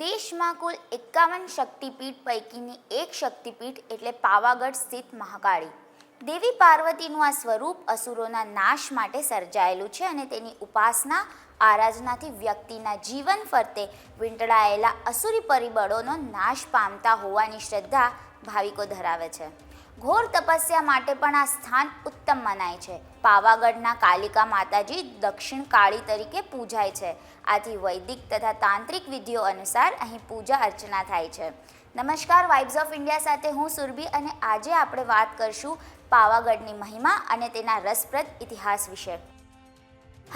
દેશમાં કુલ એકાવન શક્તિપીઠ પૈકીની એક શક્તિપીઠ એટલે પાવાગઢ સ્થિત મહાકાળી. દેવી પાર્વતીનું આ સ્વરૂપ અસુરોના નાશ માટે સર્જાયેલું છે અને તેની ઉપાસના, આરાધનાથી વ્યક્તિના જીવન ફરતે વીંટળાયેલા અસુરી પરિબળોનો નાશ પામતા હોવાની શ્રદ્ધા ભાવિકો ધરાવે છે. ઘોર તપસ્યા માટે પણ આ સ્થાન ઉત્તમ મનાય છે. પાવાગઢના કાલિકા માતાજી દક્ષિણ કાળી તરીકે પૂજાય છે. આથી વૈદિક તથા તાંત્રિક વિધિઓ અનુસાર અહીં પૂજા અર્ચના થાય છે. નમસ્કાર વાઇબ્સ ઓફ ઇન્ડિયા સાથે હું સુરભી અને આજે આપણે વાત કરશું પાવાગઢની મહિમા અને તેના રસપ્રદ ઇતિહાસ વિશે.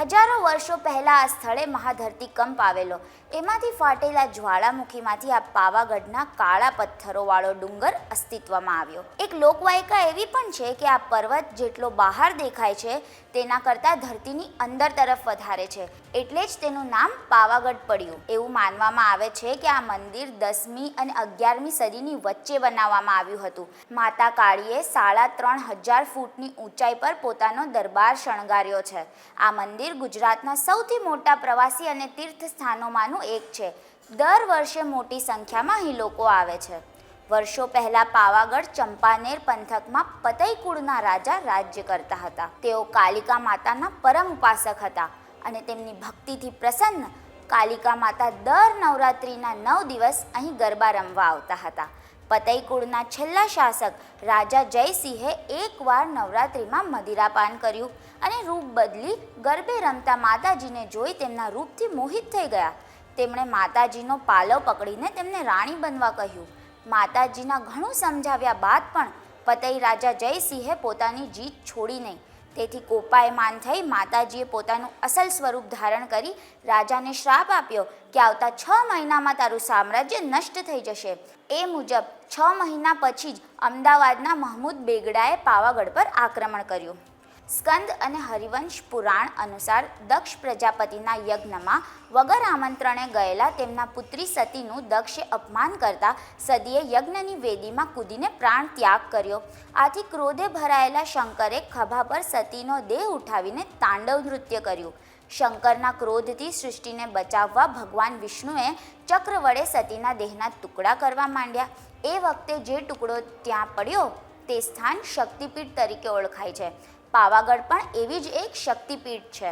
હજારો વર્ષો પહેલા આ સ્થળે મહાધરતીકંપ આવેલો. એમાંથી ફાટેલા જ્વાળામુખીમાંથી આ પાવાગઢના કાળા પથ્થરોવાળો ડુંગર અસ્તિત્વમાં આવ્યો. એક લોકવાયકા એવી પણ છે કે આ પર્વત જેટલો બહાર દેખાય છે, તેના કરતાં ધરતીની અંદર તરફ વધારે છે. એટલે જ તેનું નામ પાવાગઢ પડ્યું. એવું માનવામાં આવે છે કે આ મંદિર દસમી અને અગિયારમી સદીની વચ્ચે બનાવવામાં આવ્યું હતું. માતા કાળીએ સાડા ત્રણ હજાર ફૂટની ઊંચાઈ પર પોતાનો દરબાર શણગાર્યો છે. આ મંદિર ગુજરાતના સૌથી મોટા પ્રવાસી અને તીર્થ સ્થાનોમાંનું એક છે. દર વર્ષે મોટી સંખ્યામાં અહીં લોકો આવે છે. વર્ષો પહેલા પાવાગઢ, ચંપાનેર પંથકમાં પતઈ કુળના રાજા રાજ્ય કરતા હતા. તેઓ કાલિકા માતાના પરમ ઉપાસક હતા અને તેમની ભક્તિથી પ્રસન્ન કાલિકા માતા દર નવરાત્રિના નવ દિવસ અહીં ગરબા રમવા આવતા હતા. પતઈ કુળના છેલ્લા શાસક રાજા જયસિંહે એકવાર નવરાત્રિમાં મદિરાપાન કર્યું અને રૂપ બદલી ગરબે રમતા માતાજીને જોઈ તેમના રૂપથી મોહિત થઈ ગયા. તેમણે માતાજીનો પાલો પકડીને તેમને રાણી બનવા કહ્યું. માતાજીના ઘણું સમજાવ્યા બાદ પણ પતઈ રાજા જયસિંહે પોતાની જીત છોડી નહીં. તેથી કોપાયમાન થઈ માતાજીએ પોતાનું અસલ સ્વરૂપ ધારણ કરી રાજાને શ્રાપ આપ્યો કે આવતા છ મહિનામાં તારું સામ્રાજ્ય નષ્ટ થઈ જશે. એ મુજબ છ મહિના પછી જ અમદાવાદના મહમૂદ બેગડાએ પાવાગઢ પર આક્રમણ કર્યું. સ્કંદ અને હરિવંશ પુરાણ અનુસાર દક્ષ પ્રજાપતિના યજ્ઞમાં વગર આમંત્રણે ગયેલા તેમના પુત્રી સતીનું દક્ષે અપમાન કરતા સદીએ યજ્ઞની વેદીમાં કૂદીને પ્રાણ ત્યાગ કર્યો. આથી ક્રોધે ભરાયેલા શંકરે ખભા પર સતીનો દેહ ઉઠાવીને તાંડવ નૃત્ય કર્યું. શંકરના ક્રોધથી સૃષ્ટિને બચાવવા ભગવાન વિષ્ણુએ ચક્ર વડે સતીના દેહના ટુકડા કરવા માંડ્યા. એ વખતે જે ટુકડો ત્યાં પડ્યો, તે સ્થાન શક્તિપીઠ તરીકે ઓળખાય છે. પાવાગઢ પણ એવી જ એક શક્તિપીઠ છે.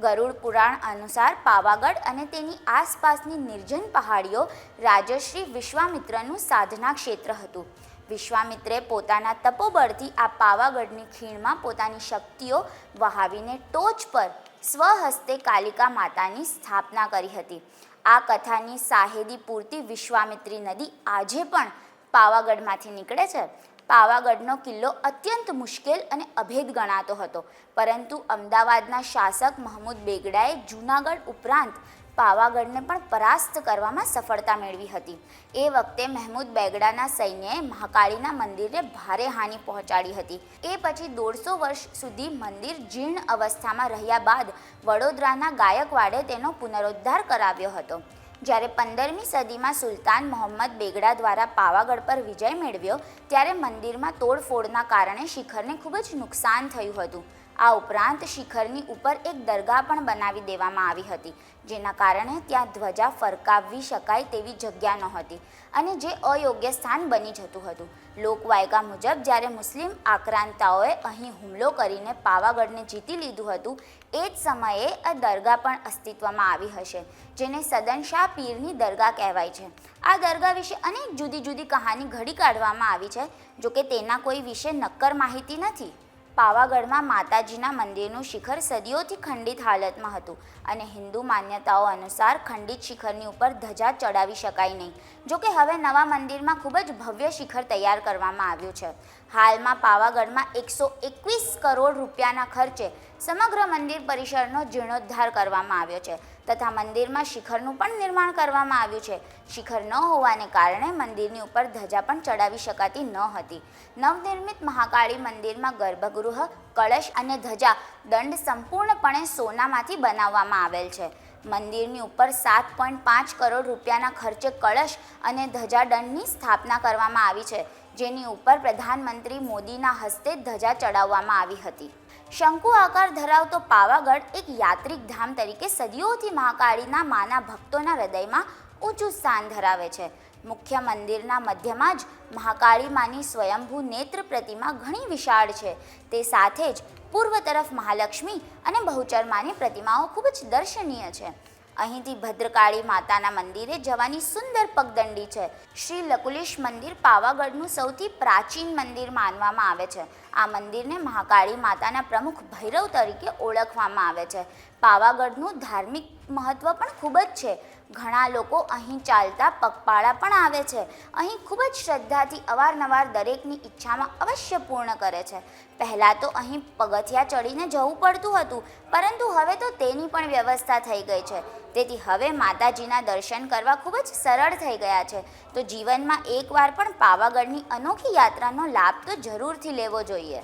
ગરુડ પુરાણ અનુસાર પાવાગઢ અને તેની આસપાસની નિર્જન પહાડીઓ રાજશ્રી વિશ્વામિત્રનું સાધના ક્ષેત્ર હતું. વિશ્વામિત્રે પોતાના તપોબળથી આ પાવાગઢની ખીણમાં પોતાની શક્તિઓ વહાવીને ટોચ પર સ્વહસ્તે કાલિકા માતાની સ્થાપના કરી હતી. આ કથાની સાહેદી પૂરતી વિશ્વામિત્રી નદી આજે પણ પાવાગઢમાંથી નીકળે છે. પાવાગઢનો કિલ્લો અત્યંત મુશ્કેલ અને અભેદ ગણાતો હતો. પરંતુ અમદાવાદના શાસક મહમૂદ બેગડાએ જૂનાગઢ ઉપરાંત પાવાગઢને પણ પરાસ્ત કરવામાં સફળતા મેળવી હતી. એ વખતે મહેમૂદ બેગડાના સૈન્યએ મહાકાળીના મંદિરને ભારે હાનિ પહોંચાડી હતી. એ પછી દોઢસો વર્ષ સુધી મંદિર જીર્ણ અવસ્થામાં રહ્યા બાદ વડોદરાના ગાયકવાડે તેનો પુનરુદ્ધાર કરાવ્યો હતો. જ્યારે પંદરમી સદીમાં સુલતાન મોહમ્મદ બેગડા દ્વારા પાવાગઢ પર વિજય મેળવ્યો, ત્યારે મંદિરમાં તોડફોડના કારણે શિખરને ખૂબ જ નુકસાન થયું હતું. આ ઉપરાંત શિખરની ઉપર એક દરગાહ પણ બનાવી દેવામાં આવી હતી, જેના કારણે ત્યાં ધ્વજા ફરકાવવી શકાય તેવી જગ્યા નહોતી અને જે અયોગ્ય સ્થાન બની જતું હતું. લોકવાયકા મુજબ જ્યારે મુસ્લિમ આક્રાંતાઓએ અહીં હુમલો કરીને પાવાગઢને જીતી લીધું હતું, એ જ સમયે આ દરગાહ પણ અસ્તિત્વમાં આવી હશે, જેને સદનશાહ પીરની દરગાહ કહેવાય છે. આ દરગાહ વિશે અનેક જુદી જુદી કહાની ઘડી કાઢવામાં આવી છે, જોકે તેના કોઈ વિશે નક્કર માહિતી નથી. પાવાગઢમાં માતાજીના મંદિરનું શિખર સદીઓથી ખંડિત હાલતમાં હતું અને હિન્દુ માન્યતાઓ અનુસાર ખંડિત શિખરની ઉપર ધજા ચડાવી શકાય નહીં. જોકે હવે નવા મંદિરમાં ખૂબ જ ભવ્ય શિખર તૈયાર કરવામાં આવ્યું છે. હાલમાં પાવાગઢમાં એકસો એકવીસ કરોડ રૂપિયાના ખર્ચે સમગ્ર મંદિર પરિસરનો જીર્ણોદ્ધાર કરવામાં આવ્યો છે. તથા મંદિરમાં શિખરનું પણ નિર્માણ કરવામાં આવ્યું છે. શિખર ન હોવાને કારણે મંદિરની ઉપર ધજા પણ ચડાવી શકાતી ન હતી. નવનિર્મિત મહાકાળી મંદિરમાં ગર્ભગૃહ, કળશ અને ધજા દંડ સંપૂર્ણપણે સોનામાંથી બનાવવામાં આવેલ છે. મંદિરની ઉપર સાત પોઈન્ટ પાંચ કરોડ રૂપિયાના ખર્ચે કળશ અને ધજાદંડની સ્થાપના કરવામાં આવી છે, જેની ઉપર પ્રધાનમંત્રી મોદીના હસ્તે ધજા ચડાવવામાં આવી હતી. શંકુ આકાર ધરાવતો પાવાગઢ એક યાત્રિક ધામ તરીકે સદીઓથી મહાકાળીના માના ભક્તોના હૃદયમાં ઊંચું સ્થાન ધરાવે છે. મુખ્ય મંદિરના મધ્યમાં જ મહાકાળી માની સ્વયંભૂ નેત્ર પ્રતિમા ઘણી વિશાળ છે. તે સાથે જ પૂર્વ તરફ મહાલક્ષ્મી અને બહુચર માની પ્રતિમાઓ ખૂબ જ દર્શનીય છે. અહીંથી ભદ્રકાળી માતાના મંદિરે જવાની સુંદર પગદંડી છે. શ્રી લકુલેશ મંદિર પાવાગઢનું સૌથી પ્રાચીન મંદિર માનવામાં આવે છે. આ મંદિરને મહાકાળી માતાના પ્રમુખ ભૈરવ તરીકે ઓળખવામાં આવે છે. પાવાગઢનું ધાર્મિક મહત્ત્વ પણ ખૂબ જ છે. ઘણા લોકો અહીં ચાલતા પગપાળા પણ આવે છે. અહીં ખૂબ જ શ્રદ્ધાથી અવારનવાર દરેકની ઈચ્છામાં અવશ્ય પૂર્ણ કરે છે. પહેલાં તો અહીં પગથિયા ચડીને જવું પડતું હતું, પરંતુ હવે તો તેની પણ વ્યવસ્થા થઈ ગઈ છે. તેથી હવે માતાજીના દર્શન કરવા ખૂબ જ સરળ થઈ ગયા છે. તો જીવનમાં એકવાર પણ પાવાગઢની અનોખી યાત્રાનો લાભ તો જરૂરથી લેવો જોઈએ.